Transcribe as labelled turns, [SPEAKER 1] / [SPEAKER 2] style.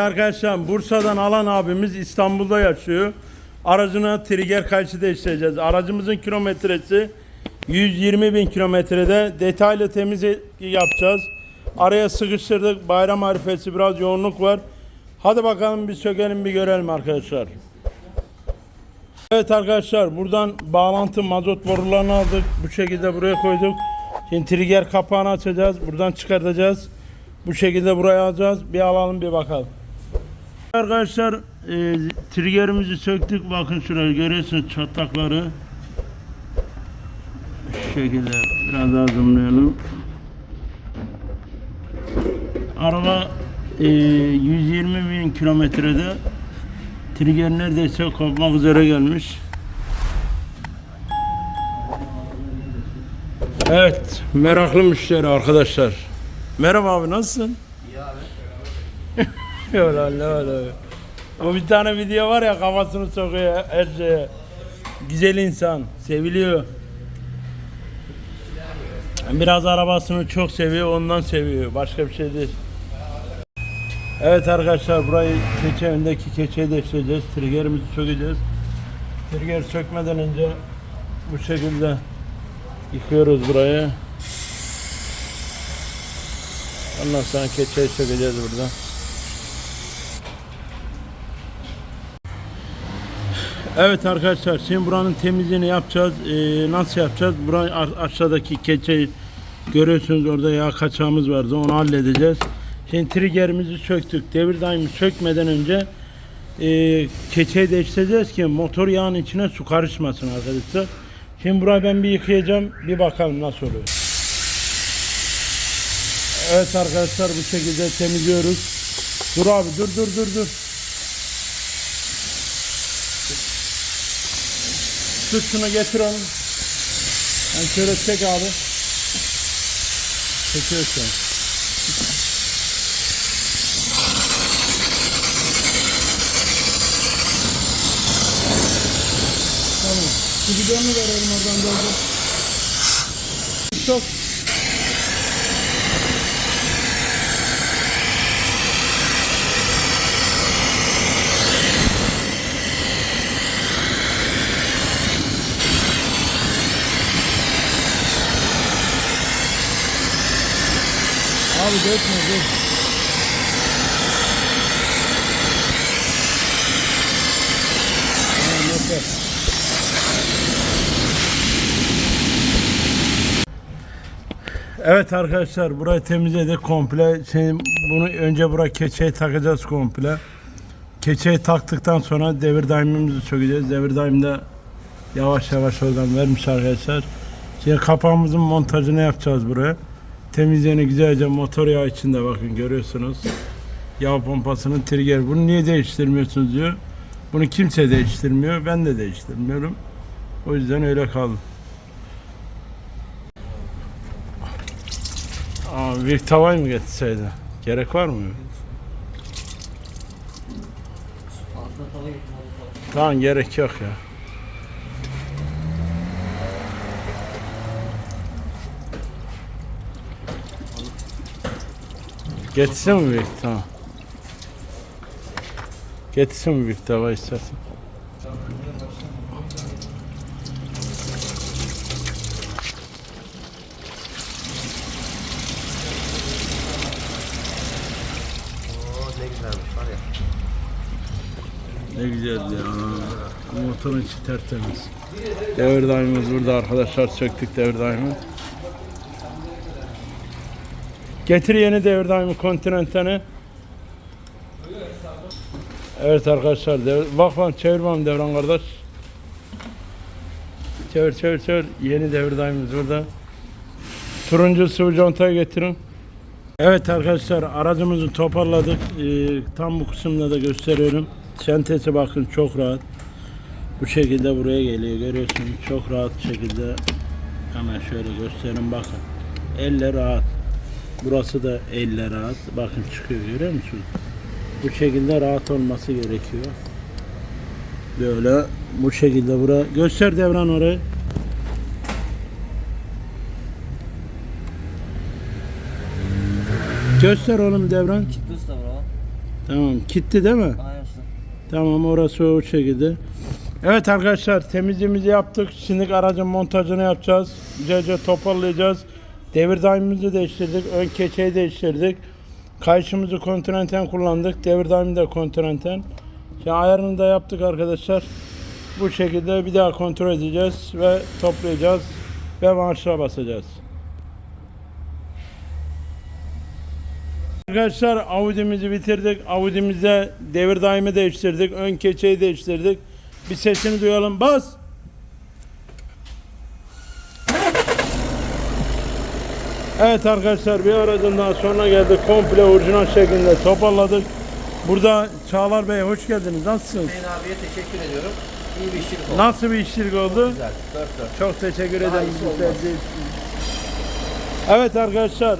[SPEAKER 1] Arkadaşlar Bursa'dan alan abimiz İstanbul'da yaşıyor. Aracına trigger kayışı değiştireceğiz. Aracımızın kilometresi 120 bin kilometrede. Detaylı temizlik yapacağız. Araya sıkıştırdık. Bayram arifesi biraz yoğunluk var. Hadi bakalım bir sökelim bir görelim arkadaşlar. Evet arkadaşlar buradan bağlantı mazot borularını aldık. Bu şekilde buraya koyduk. Şimdi trigger kapağını açacağız. Buradan çıkartacağız. Bu şekilde buraya alacağız. Bir alalım bir bakalım. Arkadaşlar e, triggerimizi söktük. Bakın şuraya görüyorsunuz çatlakları. Şu şekilde biraz daha zoomlayalım. Araba e, 120 bin kilometrede trigger neredeyse kopmak üzere gelmiş. Evet, meraklı müşteri arkadaşlar. Merhaba abi nasılsın? Öyle öyle öyle. O bir tane video var ya kafasını sokuyor her şeye. Güzel insan, seviliyor. Biraz arabasını çok seviyor, ondan seviyor. Başka bir şey değil. Evet arkadaşlar burayı keçe öndeki keçeyi değiştireceğiz. Triggerimizi sökeceğiz. Trigger sökmeden önce bu şekilde yıkıyoruz burayı. Ondan sonra keçeyi sökeceğiz burada. Evet arkadaşlar şimdi buranın temizliğini yapacağız. Ee, nasıl yapacağız? Burayı aşağıdaki keçeyi görüyorsunuz orada yağ kaçağımız vardı onu halledeceğiz. Şimdi triggerimizi söktük. Devir daimi sökmeden önce e, keçeyi değiştireceğiz ki motor yağın içine su karışmasın arkadaşlar. Şimdi burayı ben bir yıkayacağım. Bir bakalım nasıl oluyor. Evet arkadaşlar bu şekilde temizliyoruz. Dur abi dur dur dur dur. Tut getir onu. Yani şöyle çek abi. Tamam. Şu bidonu verelim oradan da. Çok. Abi dökme yeter. Evet arkadaşlar burayı temizledik komple. Şimdi bunu önce buraya keçeyi takacağız komple. Keçeyi taktıktan sonra devir daimimizi sökeceğiz. Devir daimde yavaş yavaş oradan vermiş arkadaşlar. Şimdi kapağımızın montajını yapacağız buraya. Temizliğini güzelce motor yağı içinde bakın görüyorsunuz. Yağ pompasının trigger. Bunu niye değiştirmiyorsunuz diyor. Bunu kimse değiştirmiyor. Ben de değiştirmiyorum. O yüzden öyle kaldı. Aa, bir tavayı mı getirseydi? Gerek var mı? Tamam gerek yok ya. Getirsin mi büyük tamam. Getirsin mi büyük tava istersen?
[SPEAKER 2] Ne
[SPEAKER 1] güzel ya. Motorun içi tertemiz. Devir daimimiz burada arkadaşlar. Söktük devir daimi. Getir yeni devir daimi kontinenteni. Evet arkadaşlar. Devir, bak lan çevir devran kardeş. Çevir çevir çevir. Yeni devir daimimiz burada. Turuncu sıvı contayı getirin. Evet arkadaşlar aracımızı toparladık. Ee, tam bu kısımda da gösteriyorum. Sentesi bakın çok rahat. Bu şekilde buraya geliyor görüyorsunuz. Çok rahat şekilde hemen şöyle göstereyim bakın. Elle rahat. Burası da elle rahat. Bakın çıkıyor görüyor musunuz? Bu şekilde rahat olması gerekiyor. Böyle bu şekilde buraya göster devran orayı. Göster oğlum devran.
[SPEAKER 2] Ciddi usta bro.
[SPEAKER 1] Tamam. Gitti değil mi?
[SPEAKER 2] Aynen.
[SPEAKER 1] Tamam orası o şekilde. Evet arkadaşlar temizliğimizi yaptık. Şimdi aracın montajını yapacağız. Güzelce toparlayacağız. Devir daimimizi değiştirdik. Ön keçeyi değiştirdik. Kayışımızı kontinenten kullandık. Devir daimi de kontinenten. Şimdi ayarını da yaptık arkadaşlar. Bu şekilde bir daha kontrol edeceğiz ve toplayacağız ve marşa basacağız. Arkadaşlar Audi'mizi bitirdik. Audi'mize devir daimi değiştirdik. Ön keçeyi değiştirdik. Bir sesini duyalım. Bas. Evet arkadaşlar bir aracın daha sonuna geldik. Komple orijinal şeklinde toparladık. Burada Çağlar Bey hoş geldiniz. Nasılsınız?
[SPEAKER 2] Hüseyin abiye teşekkür ediyorum. İyi bir işçilik oldu.
[SPEAKER 1] Nasıl bir işçilik oldu?
[SPEAKER 2] Güzel. Dört dört.
[SPEAKER 1] Çok teşekkür ederim. Evet arkadaşlar